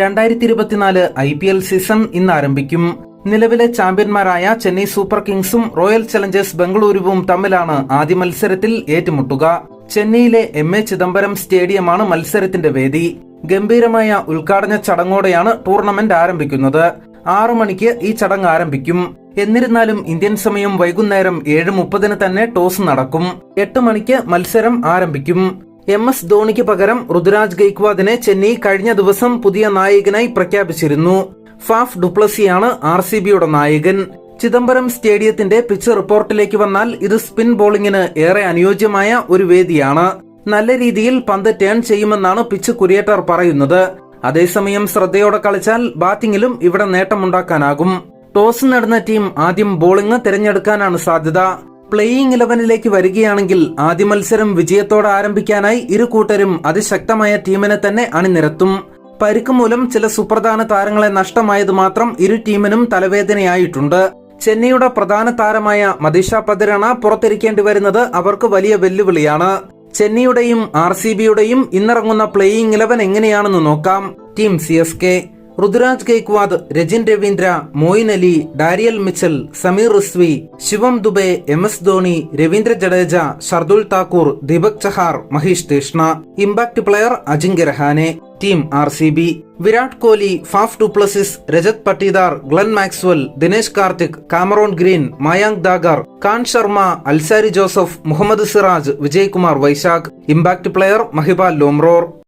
രണ്ടായിരത്തി ഇരുപത്തിനാല് I P L season ഇന്ന് ആരംഭിക്കും. നിലവിലെ ചാമ്പ്യന്മാരായ ചെന്നൈ സൂപ്പർ കിങ്സും റോയൽ ചലഞ്ചേഴ്സ് ബംഗളൂരുവും തമ്മിലാണ് ആദ്യ മത്സരത്തിൽ ഏറ്റുമുട്ടുക. ചെന്നൈയിലെ എം എ ചിദംബരം സ്റ്റേഡിയമാണ് മത്സരത്തിന്റെ വേദി. ഗംഭീരമായ ഉദ്ഘാടന ചടങ്ങോടെയാണ് ടൂർണമെന്റ് ആരംഭിക്കുന്നത്. ആറു മണിക്ക് ഈ ചടങ്ങ് ആരംഭിക്കും. എന്നിരുന്നാലും ഇന്ത്യൻ സമയം വൈകുന്നേരം ഏഴ് മുപ്പതിന് തന്നെ ടോസ് നടക്കും. എട്ട് മണിക്ക് മത്സരം ആരംഭിക്കും. എം എസ് ധോണിക്ക് പകരം ഋതുരാജ് ഗെയ്ക്വാദിനെ ചെന്നൈ കഴിഞ്ഞ ദിവസം പുതിയ നായകനായി പ്രഖ്യാപിച്ചിരുന്നു. ഫാഫ് ഡുപ്ലസിയാണ് ആർ സി ബിയുടെ നായകൻ. ചിദംബരം സ്റ്റേഡിയത്തിന്റെ പിച്ച് റിപ്പോർട്ടിലേക്ക് വന്നാൽ ഇത് സ്പിൻ ബോളിംഗിന് ഏറെ അനുയോജ്യമായ ഒരു വേദിയാണ്. നല്ല രീതിയിൽ പന്ത് ടേൺ ചെയ്യുമെന്നാണ് പിച്ച് കുരിയേറ്റർ പറയുന്നത്. അതേസമയം ശ്രദ്ധയോടെ കളിച്ചാൽ ബാറ്റിംഗിലും ഇവിടെ നേട്ടമുണ്ടാക്കാനാകും. ടോസ് നേടുന്ന ടീം ആദ്യം ബോളിംഗ് തിരഞ്ഞെടുക്കാനാണ് സാധ്യത. പ്ലേയിങ് ഇലവനിലേക്ക് വരികയാണെങ്കിൽ ആദ്യ മത്സരം വിജയത്തോടെ ആരംഭിക്കാനായി ഇരു കൂട്ടരും അതിശക്തമായ ടീമിനെ തന്നെ അണിനിരത്തും. പരിക്ക് മൂലം ചില സുപ്രധാന താരങ്ങളെ നഷ്ടമായത് മാത്രം ഇരു ടീമിനും തലവേദനയായിട്ടുണ്ട്. ചെന്നൈയുടെ പ്രധാന താരമായ മദിഷ പതിരണ പുറത്തിരിക്കേണ്ടി വരുന്നത് അവർക്ക് വലിയ വെല്ലുവിളിയാണ്. ചെന്നൈയുടെയും ആർ സി ബിയുടെയും ഇന്നിറങ്ങുന്ന പ്ലേയിങ് ഇലവൻ എങ്ങനെയാണെന്ന് നോക്കാം. Team C S K. Ruturaj Gaikwad Rachin Ravindra Moeen Ali Daryl Mitchell Sameer Rizvi Shivam Dube M S Dhoni Ravindra Jadeja Shardul Thakur Deepak Chahar Maheesh Theekshana impact player Ajinkya Rahane team R C B Virat Kohli Faf du Plessis Rajat Patidar Glenn Maxwell Dinesh Karthik Cameron Green Mayank Dagar Karn Sharma Alzarri Joseph Mohammed Siraj Vijaykumar Vyshak impact player Mahipal Lomror.